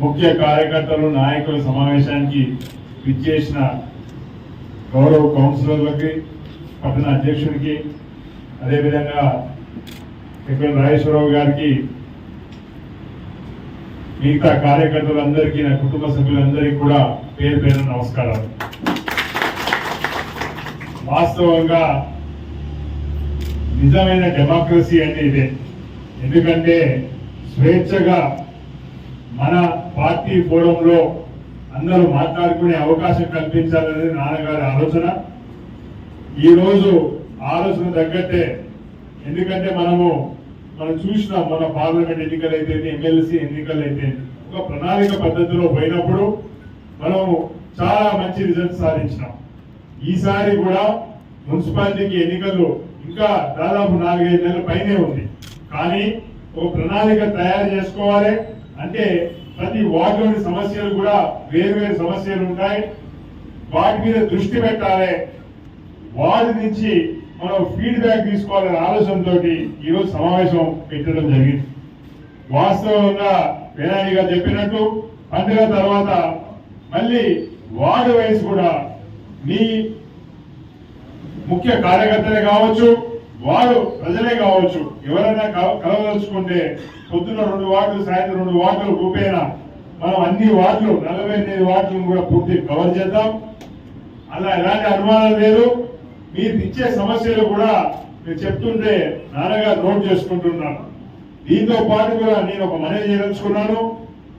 ముఖ్య కార్యకర్తలు నాయకుల సమావేశానికి విచ్చేసిన గౌరవ కౌన్సిలర్లకి పట్టణ అధ్యక్షుడికి అదేవిధంగా ఇక్కడ రాజేశ్వరరావు గారికి మిగతా కార్యకర్తలందరికీ నా కుటుంబ సభ్యులందరికీ కూడా పేరు పేరు నమస్కారాలు. వాస్తవంగా నిజమైన డెమోక్రసీ అంటే ఇదే. ఎందుకంటే స్వేచ్ఛగా మన పార్టీ ఫోరంలో అందరూ మాట్లాడుకునే అవకాశం కల్పించాలనేది నాన్నగారి ఆలోచన. ఈరోజు ఆలోచన తగ్గట్టే ఎందుకంటే మనము మనం చూసినాం మన పార్లమెంట్ ఎన్నికలు అయితే ఎమ్మెల్సీ ఎన్నికలు అయితే ఒక ప్రణాళిక పద్ధతిలో పోయినప్పుడు మనము చాలా మంచి రిజల్ట్ సాధించినాం. ఈసారి కూడా మున్సిపాలిటీకి ఎన్నికలు ఇంకా దాదాపు నాలుగైదు నెలల పైనే ఉంది. కానీ ఒక ప్రణాళిక తయారు చేసుకోవాలి. అంటే ప్రతి వార్డులోని సమస్యలు కూడా వేరు వేరు సమస్యలు ఉంటాయి. వాటి మీద దృష్టి పెట్టాలి. వార్డు నుంచి మనం ఫీడ్బ్యాక్ తీసుకోవాలనే ఆలోచనతో ఈరోజు సమావేశం పెట్టడం జరిగింది. వాస్తవంగా వేనాయుడు గారు చెప్పినట్టు పండుగ తర్వాత మళ్ళీ వార్డు వైజ్ కూడా మీ ముఖ్య కార్యకర్తలే కావచ్చు వారు ప్రజలే కావచ్చు. ఎవరైనా కల- కలవదలుచుకుంటే పొద్దున్న రెండు వార్డులు సాయంత్రం రెండు వార్డులు రూపేనా మనం అన్ని వార్డులు నలభై ఎనిమిది వార్డులను కూడా పూర్తి కవర్ చేద్దాం. అలా ఎలాంటి అనుమానం లేదు. మీరు ఇచ్చే సమస్యలు కూడా మీరు చెప్తుంటే నాన్నగారు నోట్ చేసుకుంటున్నాను దీంతో పాటు కూడా నేను ఒక మనవి చేయదలుచుకున్నాను.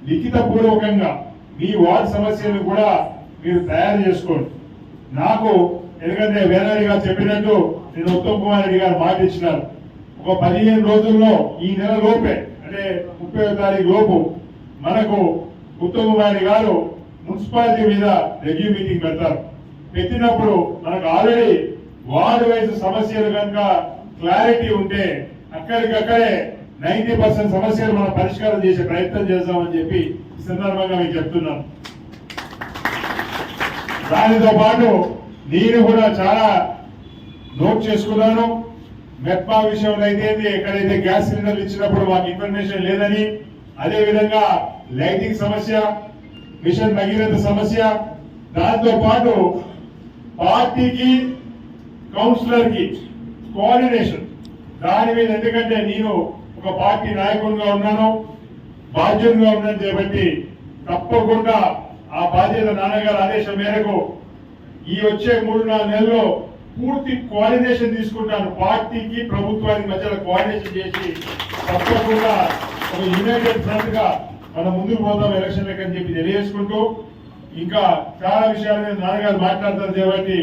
లిఖిత పూర్వకంగా మీ వార్డు సమస్యలు కూడా మీరు తయారు చేసుకోండి. నాకు ఎందుకంటే వేనాడి గారు చెప్పినట్టు నేను ఉత్తమ్ కుమార్ రెడ్డి గారు మాట ఇచ్చినారు. ఒక పదిహేను రోజుల్లో ఈ నెల లోపే అంటే ముప్పై తారీఖు లోపు మనకు ఉత్తమ్ కుమార్ రెడ్డి గారు మున్సిపాలిటీ మీద రివ్యూ మీటింగ్ పెడతారు. పెట్టినప్పుడు మనకు ఆల్రెడీ వార్డు వైజ్ సమస్యలు కనుక క్లారిటీ ఉంటే అక్కడికక్కడే నైన్టీ పర్సెంట్ సమస్యలు మనం పరిష్కారం చేసే ప్రయత్నం చేద్దామని చెప్పి ఈ సందర్భంగా మీకు చెప్తున్నాను. దానితో పాటు నేను కూడా చాలా నోట్ చేసుకున్నాను. మెప్మా విషయంలో అయితే ఎక్కడైతే గ్యాస్ సిలిండర్లు ఇచ్చినప్పుడు మాకు ఇన్ఫర్మేషన్ లేదని అదే విధంగా లైటింగ్ సమస్య మిషన్ భగీరథ సమస్య దాంతో పాటు పార్టీకి కౌన్సిలర్కి కోఆర్డినేషన్. దాని మీద ఎందుకంటే నేను ఒక పార్టీ నాయకుడిగా ఉన్నాను బాధ్యతగా ఉన్నాను కాబట్టి తప్పకుండా ఆ బాధ్యత నాన్నగారు ఆదేశం మేరకు ఈ వచ్చే మూడు నాలుగు నెలల్లో పూర్తి కోఆర్డినేషన్ తీసుకుంటాను. పార్టీకి ప్రభుత్వానికి మధ్యలో కోఆర్డినేషన్ చేసి తప్పకుండా ఒక యునైటెడ్ ఫ్రంట్గా మనం ముందుకు పోదాం ఎలక్షన్ అని చెప్పి తెలియజేసుకుంటూ ఇంకా చాలా విషయాలు నేను నాన్నగారు మాట్లాడతారు కాబట్టి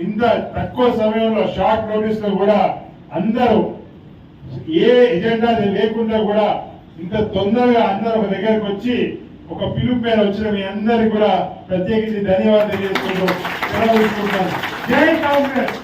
ఇంత తక్కువ సమయంలో షార్ట్ నోటీస్లో కూడా అందరూ ఏ ఎజెండా లేకుండా కూడా ఇంత తొందరగా అందరూ ఒక దగ్గరకు వచ్చి ఒక పిలుపు మీద వచ్చిన మీ అందరికి కూడా ప్రత్యేకించి ధన్యవాదాలు తెలియజేసుకుంటూ సెలవు జై కాంగ్రెస్!